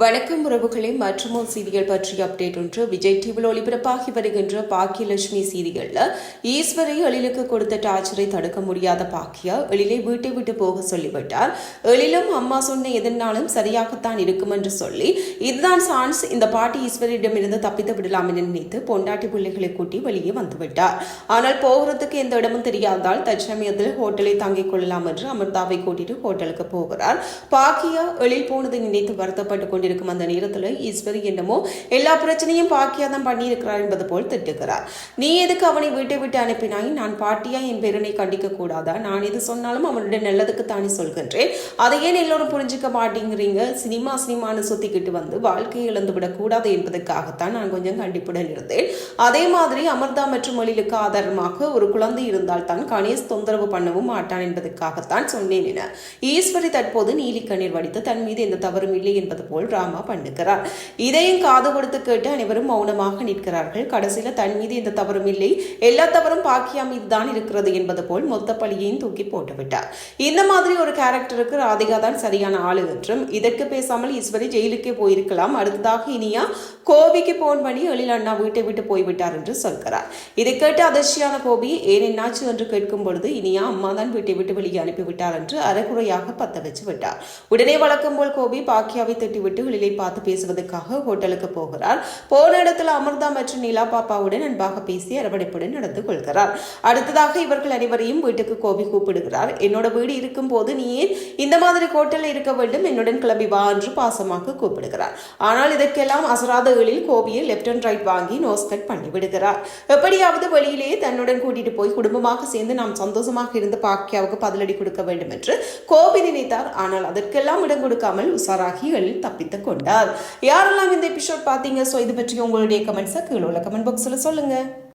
வணக்கம் உறவுகளே மற்றும் செய்திகள் பற்றிய அப்டேட் ஒன்று. விஜய் டிவியில் ஒளிபரப்பாகி வருகின்ற பாக்கியலட்சுமி சீரியல்ல ஈஸ்வரை எழிலுக்கு கொடுத்த டார்ச்சரை தடுக்க முடியாத பாக்கியா? எழிலை வீட்டை விட்டு போக சொல்லிவிட்டார். எழிலும் அம்மா சொன்ன எதனாலும் சரியாகத்தான் இருக்கும் என்று சொல்லி இதுதான் சான்ஸ். இந்த பாட்டி ஈஸ்வரிடமிருந்து தப்பித்து விடலாம் என நினைத்து பொண்டாட்டி பிள்ளைகளை கூட்டி வெளியே வந்துவிட்டார் ஆனால் போகிறதுக்கு எந்த இடமும் தெரியாதால் தற்சமயத்தில் ஹோட்டலை தங்கிக் கொள்ளலாம் என்று அமிர்தாவை கூட்டிட்டு ஹோட்டலுக்கு போகிறார். பாக்கியா எழில் போனதை நினைத்து வருத்தப்பட்டு கொண்டு கொண்டிருக்கும் அந்த நேரத்தில் ஈஸ்வரி என்னமோ எல்லா பிரச்சனையும் பாக்கியா தான் பண்ணியிருக்கிறார் என்பது போல் திட்டுகிறார். நீ எதுக்கு அவனை வீட்டை விட்டு அனுப்பினாய்? நான் பாட்டியா? என் பேரனை கண்டிக்க கூடாதா? நான் எது சொன்னாலும் அவனுடைய நல்லதுக்கு தானே சொல்கின்றேன். அதை ஏன் எல்லோரும் புரிஞ்சுக்க மாட்டேங்கிறீங்க? சினிமா சினிமான்னு சுத்திக்கிட்டு வந்து வாழ்க்கையை இழந்து விடக்கூடாது என்பதற்காகத்தான் நான் கொஞ்சம் கண்டிப்புடன் இருந்தேன். அதே மாதிரி அமிர்தா மற்றும் மொழிலுக்கு ஆதாரமாக ஒரு குழந்தை இருந்தால் தான் கணேஷ் தொந்தரவு பண்ணவும் மாட்டான் என்பதற்காகத்தான் சொன்னேன் என. ஈஸ்வரி தற்போது நீலி கண்ணீர் வடித்து தன் மீது எந்த தவறும் இல்லை என்பது போல் டிராமா பண்ணுகிறார். இதையும் காது கொடுத்து கேட்டு அனைவரும் மௌனமாக நிற்கிறார்கள். கடைசியில் தன் மீது எந்த தவறும் இல்லை. எல்லா தவறும் பாக்கியா மீது தான் இருக்கிறது என்பது போல் மொத்த பழியையும் தூக்கி போட்டுவிட்டார். இந்த மாதிரி ஒரு கேரக்டருக்கு ராதிகா தான் சரியான ஆளு என்றும் இதற்கு பேசாமல் ஈஸ்வரி ஜெயிலுக்கே போயிருக்கலாம். அடுத்ததாக இனியா கோபிக்கு போன் பண்ணி எழில் அண்ணா வீட்டை விட்டு போய்விட்டார் என்று சொல்கிறார். இதை கேட்டு அதிர்ச்சியான கோபி ஏன் என்னாச்சு? என்று கேட்கும் பொழுது இனியா அம்மா தான் வீட்டை விட்டு வெளியே அனுப்பிவிட்டார் என்று அரைகுறையாக பத்த வச்சு விட்டார். உடனே வழக்கம் போல் கோபி பாக்கியாவை திட்டிவிட்டு எழிலை பார்த்து பேசுவதற்காக ஹோட்டலுக்கு போகிறார். போன இடத்துல அமிர்தா மற்றும் நிலா பாப்பாவுடன் அன்பாக பேசி அரவணைப்புடன் நடந்து கொள்கிறார். அடுத்ததாக இவர்கள் அனைவரையும் வீட்டுக்கு கோபி கூப்பிடுகிறார். என்னோட வீடு இருக்கும் போது நீ ஏன் இந்த மாதிரி ஹோட்டலில் இருக்க வேண்டும்? என்னுடன் கிளம்பி வா என்று பாசமாக கூப்பிடுகிறார். ஆனால் இதற்கெல்லாம் அசராதகளில் கோபியை லெப்ட் அண்ட் ரைட் வாங்கி நோஸ் கட் பண்ணி விடுகிறார். எப்படியாவது வெளியிலேயே தன்னுடன் கூட்டிட்டு போய் குடும்பமாக சேர்ந்து நாம் சந்தோஷமாக இருந்து பாக்கியாவுக்கு பதிலடி கொடுக்க வேண்டும் என்று கோபி நினைத்தார். ஆனால் அதற்கெல்லாம் இடம் கொடுக்காமல் உசாராகி எழில் தப்பித்துக் கொண்டார் யாரெல்லாம் இந்த எபிசோட் பார்த்தீங்க ஸோ இது பற்றி உங்களுடைய கமெண்ட்ஸை கீழே உள்ள கமெண்ட் பாக்ஸில் சொல்லுங்க.